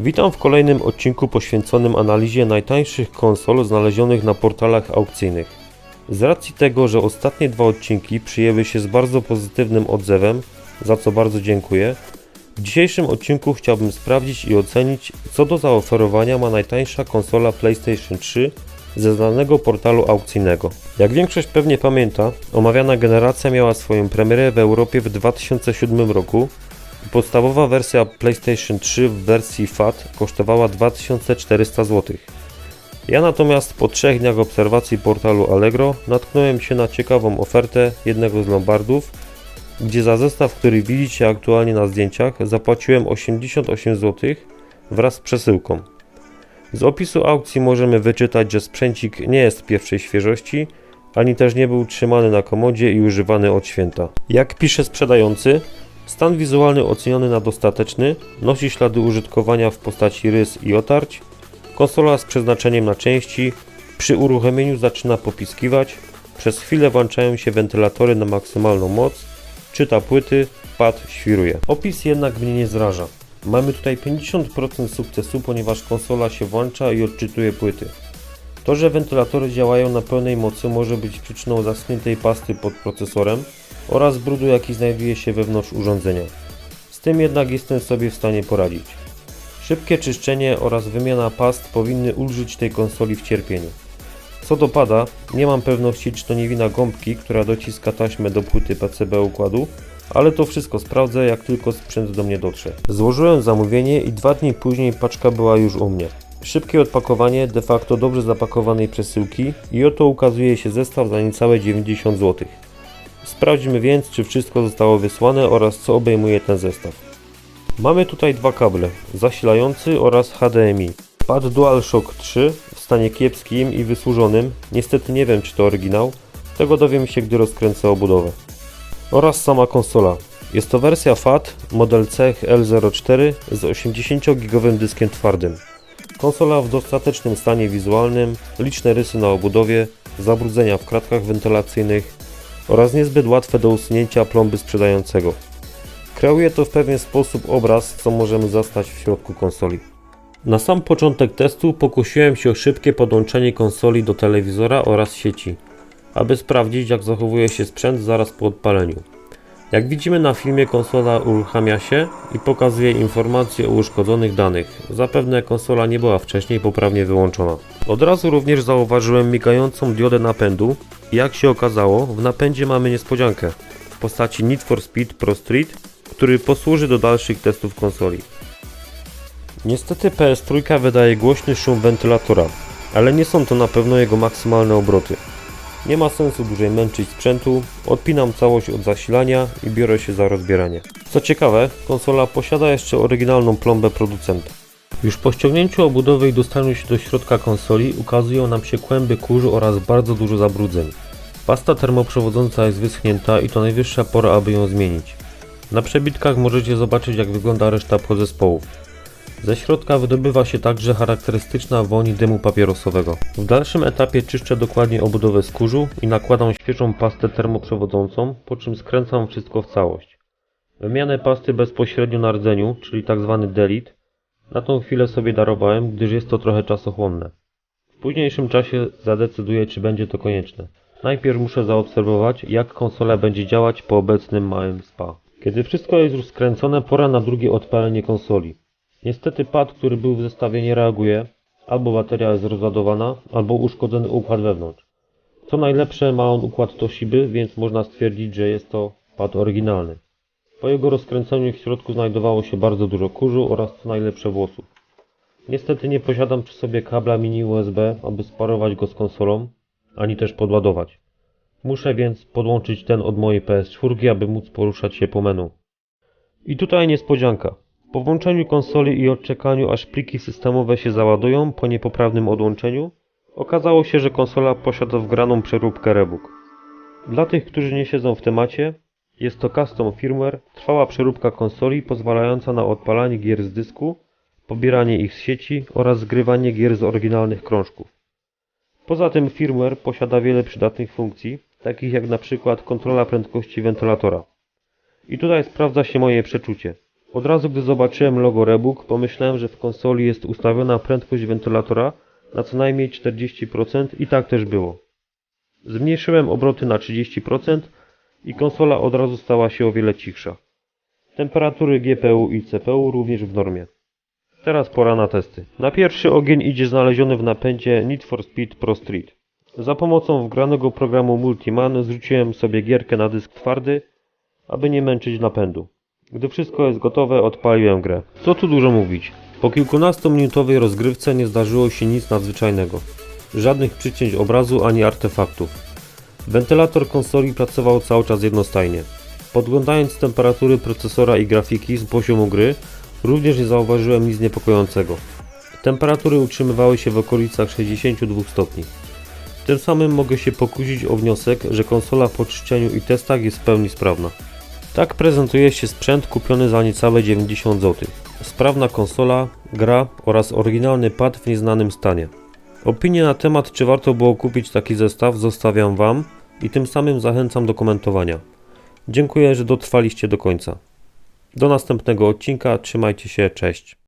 Witam w kolejnym odcinku poświęconym analizie najtańszych konsol znalezionych na portalach aukcyjnych. Z racji tego, że ostatnie dwa odcinki przyjęły się z bardzo pozytywnym odzewem, za co bardzo dziękuję, w dzisiejszym odcinku chciałbym sprawdzić i ocenić, co do zaoferowania ma najtańsza konsola PlayStation 3 ze znanego portalu aukcyjnego. Jak większość pewnie pamięta, omawiana generacja miała swoją premierę w Europie w 2007 roku Podstawowa wersja PlayStation 3 w wersji FAT kosztowała 2400 zł. Ja natomiast po trzech dniach obserwacji portalu Allegro natknąłem się na ciekawą ofertę jednego z lombardów, gdzie za zestaw, który widzicie aktualnie na zdjęciach, zapłaciłem 88 zł wraz z przesyłką. Z opisu aukcji możemy wyczytać, że sprzęcik nie jest pierwszej świeżości, ani też nie był trzymany na komodzie i używany od święta. Jak pisze sprzedający, Stan wizualny oceniony na dostateczny, nosi ślady użytkowania w postaci rys i otarć. Konsola z przeznaczeniem na części przy uruchomieniu zaczyna popiskiwać, przez chwilę włączają się wentylatory na maksymalną moc, czyta płyty, pad świruje. Opis jednak mnie nie zraża. Mamy tutaj 50% sukcesu, ponieważ konsola się włącza i odczytuje płyty. To, że wentylatory działają na pełnej mocy może być przyczyną zaschniętej pasty pod procesorem, oraz brudu jaki znajduje się wewnątrz urządzenia. Z tym jednak jestem sobie w stanie poradzić. Szybkie czyszczenie oraz wymiana past powinny ulżyć tej konsoli w cierpieniu. Co do pada, nie mam pewności czy to nie wina gąbki, która dociska taśmę do płyty PCB układu, ale to wszystko sprawdzę jak tylko sprzęt do mnie dotrze. Złożyłem zamówienie i dwa dni później paczka była już u mnie. Szybkie odpakowanie de facto dobrze zapakowanej przesyłki i oto ukazuje się zestaw za niecałe 90 zł. Sprawdźmy więc, czy wszystko zostało wysłane oraz co obejmuje ten zestaw. Mamy tutaj dwa kable, zasilający oraz HDMI. Pad DualShock 3 w stanie kiepskim i wysłużonym, niestety nie wiem czy to oryginał, tego dowiem się gdy rozkręcę obudowę. Oraz sama konsola. Jest to wersja FAT model CEH L04 z 80GB dyskiem twardym. Konsola w dostatecznym stanie wizualnym, liczne rysy na obudowie, zabrudzenia w kratkach wentylacyjnych, oraz niezbyt łatwe do usunięcia plomby sprzedającego. Kreuje to w pewien sposób obraz, co możemy zastać w środku konsoli. Na sam początek testu pokusiłem się o szybkie podłączenie konsoli do telewizora oraz sieci, aby sprawdzić jak zachowuje się sprzęt zaraz po odpaleniu. Jak widzimy na filmie konsola uruchamia się i pokazuje informacje o uszkodzonych danych. Zapewne konsola nie była wcześniej poprawnie wyłączona. Od razu również zauważyłem migającą diodę napędu i jak się okazało w napędzie mamy niespodziankę w postaci Need for Speed Pro Street, który posłuży do dalszych testów konsoli. Niestety PS3 wydaje głośny szum wentylatora, ale nie są to na pewno jego maksymalne obroty. Nie ma sensu dłużej męczyć sprzętu, odpinam całość od zasilania i biorę się za rozbieranie. Co ciekawe, konsola posiada jeszcze oryginalną plombę producenta. Już po ściągnięciu obudowy i dostaniu się do środka konsoli ukazują nam się kłęby kurzu oraz bardzo dużo zabrudzeń. Pasta termoprzewodząca jest wyschnięta i to najwyższa pora, aby ją zmienić. Na przebitkach możecie zobaczyć jak wygląda reszta podzespołów. Ze środka wydobywa się także charakterystyczna woń dymu papierosowego. W dalszym etapie czyszczę dokładnie obudowę z kurzu i nakładam świeżą pastę termoprzewodzącą, po czym skręcam wszystko w całość. Wymianę pasty bezpośrednio na rdzeniu, czyli tzw. delit, na tą chwilę sobie darowałem, gdyż jest to trochę czasochłonne. W późniejszym czasie zadecyduję, czy będzie to konieczne. Najpierw muszę zaobserwować, jak konsola będzie działać po obecnym małym spa. Kiedy wszystko jest już skręcone, pora na drugie odpalenie konsoli. Niestety pad, który był w zestawie nie reaguje, albo bateria jest rozładowana, albo uszkodzony układ wewnątrz. Co najlepsze ma on układ Toshiby, więc można stwierdzić, że jest to pad oryginalny. Po jego rozkręceniu w środku znajdowało się bardzo dużo kurzu oraz co najlepsze włosów. Niestety nie posiadam przy sobie kabla mini USB, aby sparować go z konsolą, ani też podładować. Muszę więc podłączyć ten od mojej PS4, aby móc poruszać się po menu. I tutaj niespodzianka. Po włączeniu konsoli i odczekaniu aż pliki systemowe się załadują po niepoprawnym odłączeniu, okazało się, że konsola posiada wgraną przeróbkę Rebook. Dla tych, którzy nie siedzą w temacie, jest to custom firmware, trwała przeróbka konsoli pozwalająca na odpalanie gier z dysku, pobieranie ich z sieci oraz zgrywanie gier z oryginalnych krążków. Poza tym firmware posiada wiele przydatnych funkcji, takich jak na przykład kontrola prędkości wentylatora. I tutaj sprawdza się moje przeczucie. Od razu gdy zobaczyłem logo Rebook, pomyślałem, że w konsoli jest ustawiona prędkość wentylatora na co najmniej 40% i tak też było. Zmniejszyłem obroty na 30% i konsola od razu stała się o wiele cichsza. Temperatury GPU i CPU również w normie. Teraz pora na testy. Na pierwszy ogień idzie znaleziony w napędzie Need for Speed Pro Street. Za pomocą wgranego programu Multiman zrzuciłem sobie gierkę na dysk twardy, aby nie męczyć napędu. Gdy wszystko jest gotowe, odpaliłem grę. Co tu dużo mówić. Po kilkunastominutowej rozgrywce nie zdarzyło się nic nadzwyczajnego. Żadnych przycięć obrazu ani artefaktów. Wentylator konsoli pracował cały czas jednostajnie. Podglądając temperatury procesora i grafiki z poziomu gry, również nie zauważyłem nic niepokojącego. Temperatury utrzymywały się w okolicach 62 stopni. Tym samym mogę się pokusić o wniosek, że konsola po czyszczeniu i testach jest w pełni sprawna. Tak prezentuje się sprzęt kupiony za niecałe 90 zł. Sprawna konsola, gra oraz oryginalny pad w nieznanym stanie. Opinie na temat, czy warto było kupić taki zestaw, zostawiam Wam i tym samym zachęcam do komentowania. Dziękuję, że dotrwaliście do końca. Do następnego odcinka, trzymajcie się, cześć.